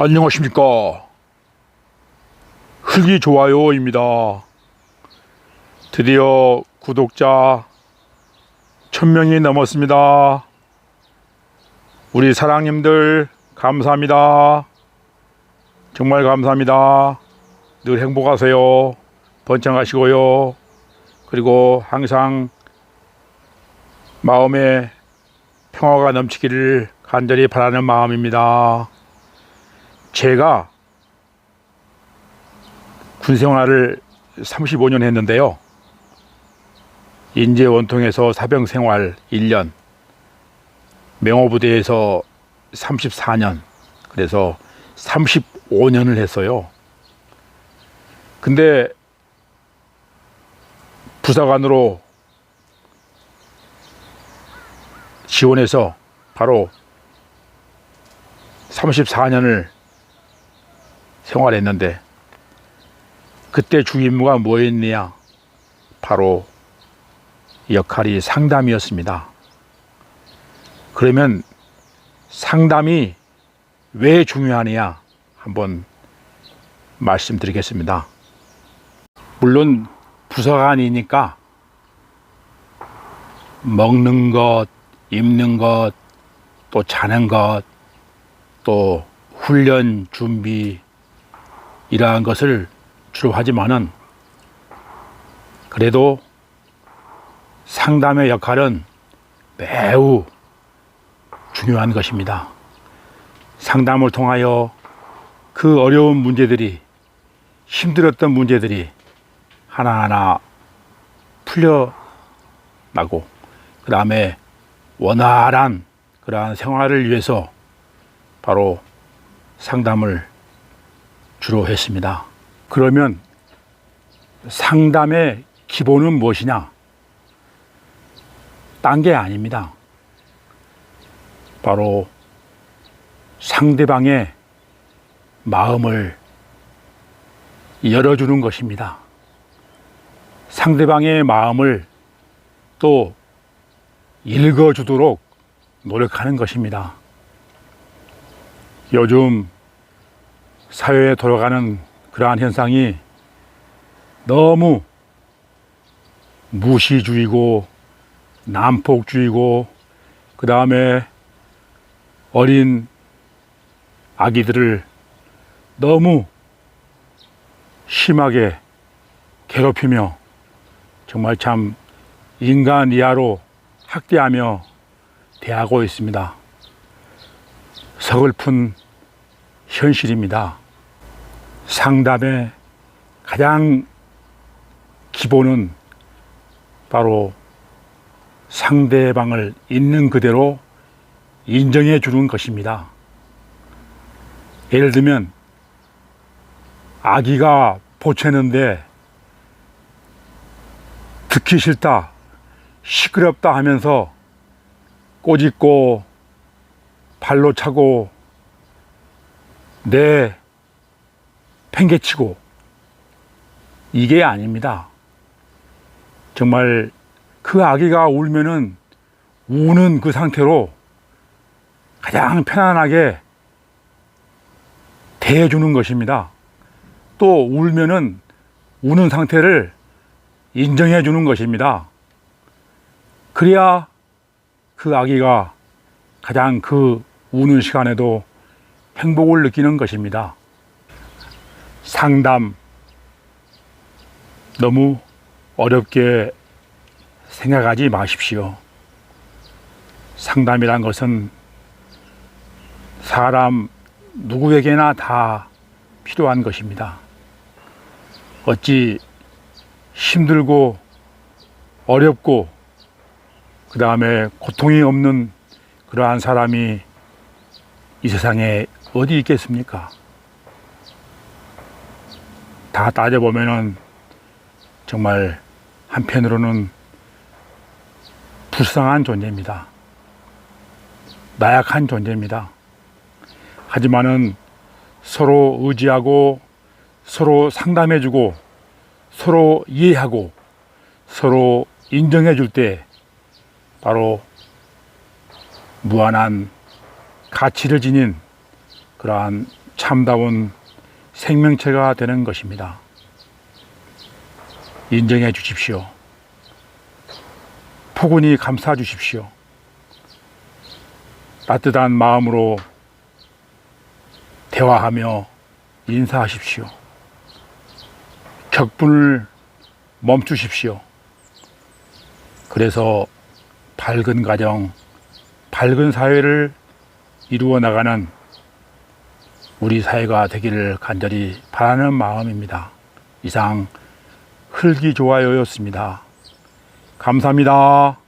안녕하십니까. 흙이 좋아요입니다. 드디어 구독자 1000명이 넘었습니다. 우리 사랑님들 감사합니다. 정말 감사합니다. 늘 행복하세요. 번창하시고요. 그리고 항상 마음에 평화가 넘치기를 간절히 바라는 마음입니다. 제가 군 생활을 35년 했는데요. 인제 원통에서 사병 생활 1년, 명호부대에서 34년, 그래서 35년을 했어요. 근데 부사관으로 지원해서 바로 34년을 생활했는데 그때 주 임무가 뭐였느냐? 바로 역할이 상담이었습니다. 그러면 상담이 왜 중요하느냐? 한번 말씀드리겠습니다. 물론 부서관이니까 먹는 것, 입는 것, 또 자는 것, 또 훈련 준비 이러한 것을 주로 하지만은 그래도 상담의 역할은 매우 중요한 것입니다. 상담을 통하여 그 어려운 문제들이 힘들었던 문제들이 하나하나 풀려나고 그 다음에 원활한 그러한 생활을 위해서 바로 상담을 주로 했습니다. 그러면 상담의 기본은 무엇이냐? 딴 게 아닙니다. 바로 상대방의 마음을 열어주는 것입니다. 상대방의 마음을 또 읽어주도록 노력하는 것입니다. 요즘 사회에 돌아가는 그러한 현상이 너무 무시주의고 난폭주의고 그 다음에 어린 아기들을 너무 심하게 괴롭히며 정말 참 인간 이하로 학대하며 대하고 있습니다. 서글픈 현실입니다. 상담의 가장 기본은 바로 상대방을 있는 그대로 인정해 주는 것입니다. 예를 들면 아기가 보채는데 듣기 싫다, 시끄럽다 하면서 꼬집고 발로 차고 내 팽개치고 이게 아닙니다. 정말 그 아기가 울면은 우는 그 상태로 가장 편안하게 대해주는 것입니다. 또 울면은 우는 상태를 인정해 주는 것입니다. 그래야 그 아기가 가장 그 우는 시간에도 행복을 느끼는 것입니다. 상담 너무 어렵게 생각하지 마십시오. 상담이란 것은 사람 누구에게나 다 필요한 것입니다. 어찌 힘들고 어렵고 그 다음에 고통이 없는 그러한 사람이 이 세상에 어디 있겠습니까? 다 따져보면은 정말 한편으로는 불쌍한 존재입니다. 나약한 존재입니다. 하지만은 서로 의지하고 서로 상담해주고 서로 이해하고 서로 인정해 줄 때 바로 무한한 가치를 지닌 그러한 참다운 생명체가 되는 것입니다. 인정해 주십시오. 포근히 감싸 주십시오. 따뜻한 마음으로 대화하며 인사하십시오. 격분을 멈추십시오. 그래서 밝은 가정, 밝은 사회를 이루어 나가는 우리 사회가 되기를 간절히 바라는 마음입니다. 이상 흙이 좋아요였습니다. 감사합니다.